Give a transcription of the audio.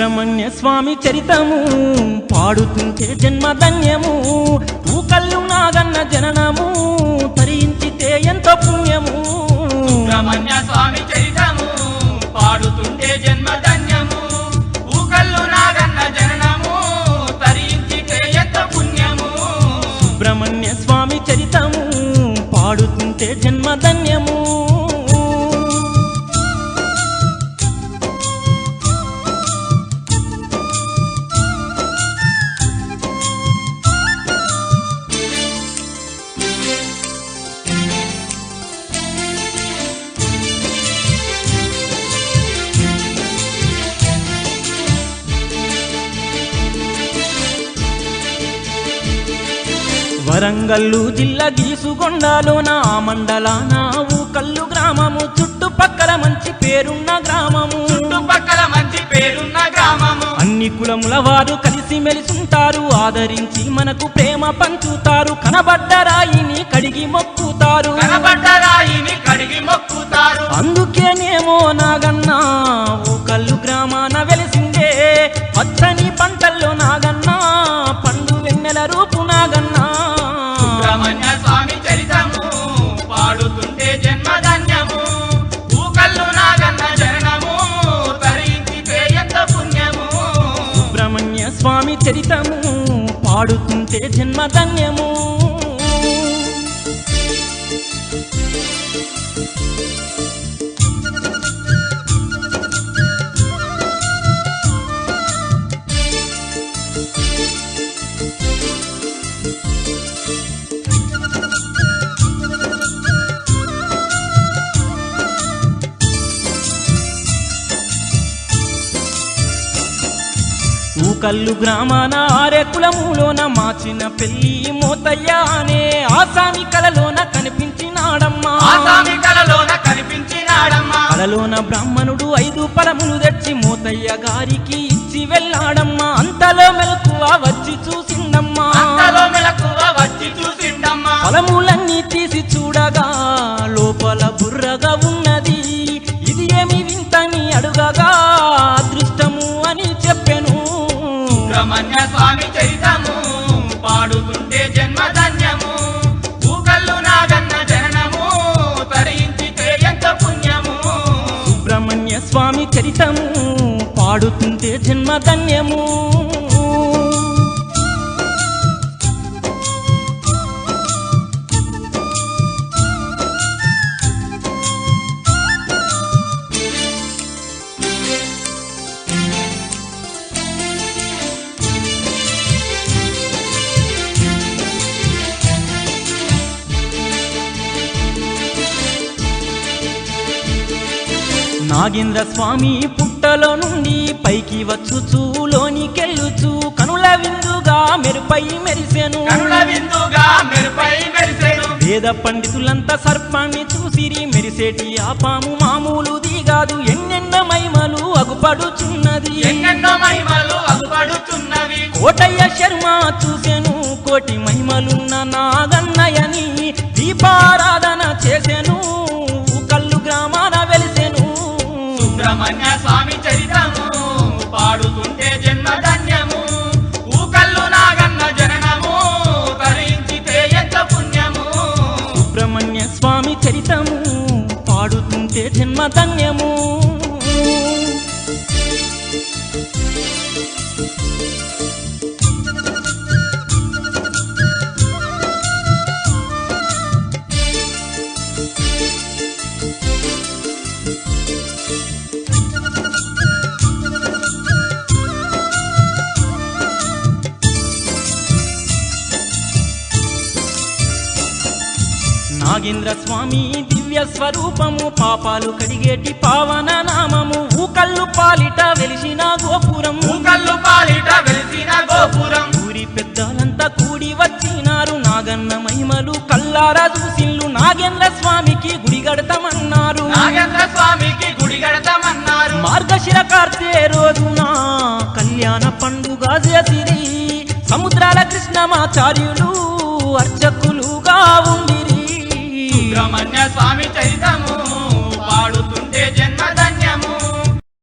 సుబ్రహ్మణ్య స్వామి చరితము పాడుతుంటే జన్మధన్యము ఊకల్లు నాగన్న జననము తరించితే ఎంతో పుణ్యము. సుబ్రహ్మణ్య స్వామి చరితము పాడుతుంటే జన్మధన్యము ఊకల్లు నాగన్న జననము తరించితే ఎంత పుణ్యము. సుబ్రహ్మణ్య స్వామి చరితము పాడుతుంటే జన్మధన్యము వరంగల్లు జిల్లా గీసుగొండలోన మండలాన ఊకల్లు గ్రామము చుట్టుపక్కల మంచి పేరున్న గ్రామము. చుట్టుపక్కల మంచి పేరున్న గ్రామము. అన్ని కులముల వారు కలిసి మెలిసుంటారు. ఆదరించి మనకు ప్రేమ పంచుతారు. కనబడ్డ రాయిని కడిగి మొక్కుతారు. కనబడ్డ రాయిని కడిగి మొక్కుతారు. అందుకేనేమో నాగన్న స్వామి చరితము పాడుతుంటే జన్మధన్యము ఊకల్లు గ్రామాన ఆరే కులములోన మాచిన పెళ్ళి మోతయ్య అనే ఆసామి కలలోన కనిపించినాడమ్మా. ఆసామి కలలోన కనిపించినాడమ్మా. కలలోన బ్రాహ్మణుడు ఐదు పలములు సుబ్రహ్మణ్య స్వామి చరితము పాడుతుంటే జన్మధన్యము. ఊకల్లు నాగన్న జననము తరించితే ఎంత పుణ్యము. సుబ్రహ్మణ్య స్వామి చరితము పాడుతుంటే జన్మధన్యము. నాగేంద్ర స్వామి పుట్టలో నుండి పైకి వచ్చుచూ లోనికెళ్ళుచూ కనుల విందుగా మెరుపై మెరిసెను. కనుల విందుగా మెరుపై మెరిసెను. వేద పండితులంతా సర్పాన్ని చూసిరి మెరిసేటి ఆ పాము మామూలు దిగాదు. ఎన్నెన్న మైమలు అగుపడుచున్నది. మహిమలు అగుపడుతున్నవి కోటయ్య శర్మ చూసెను కోటి మహిమలున్న నాగన్నయని. దీపారాధన సుబ్రహ్మణ్య స్వామి చరితము పాడుతుంటే జన్మ ధన్యము. ఊకల్లు నాగన్న జననము తరించితే ఎంత పుణ్యము. సుబ్రహ్మణ్య స్వామి చరితము పాడుతుంటే జన్మధన్యము నాగేంద్ర స్వామి దివ్య స్వరూపము పాపాలు కడిగేటి పావన నామము ఊకల్లు పాలిట వెలిసిన గోపురం. ఊకల్లు పాలిట వెలిసిన గోపురం. ఊరి పెద్దలంతా కూడి వచ్చినారు నాగన్న మహిమలు కల్లారా చూసిల్లు నాగేంద్ర స్వామికి గుడి గడతామన్నారు నాగేంద్ర స్వామికి గుడి గడతామన్నారు మార్గశిర కార్తె రోజున కళ్యాణ పండుగ చేసిరి. సముద్రాల కృష్ణమాచార్యులు అర్చకులుగా ఉండిరి సుబ్రహ్మణ్య స్వామి చైతము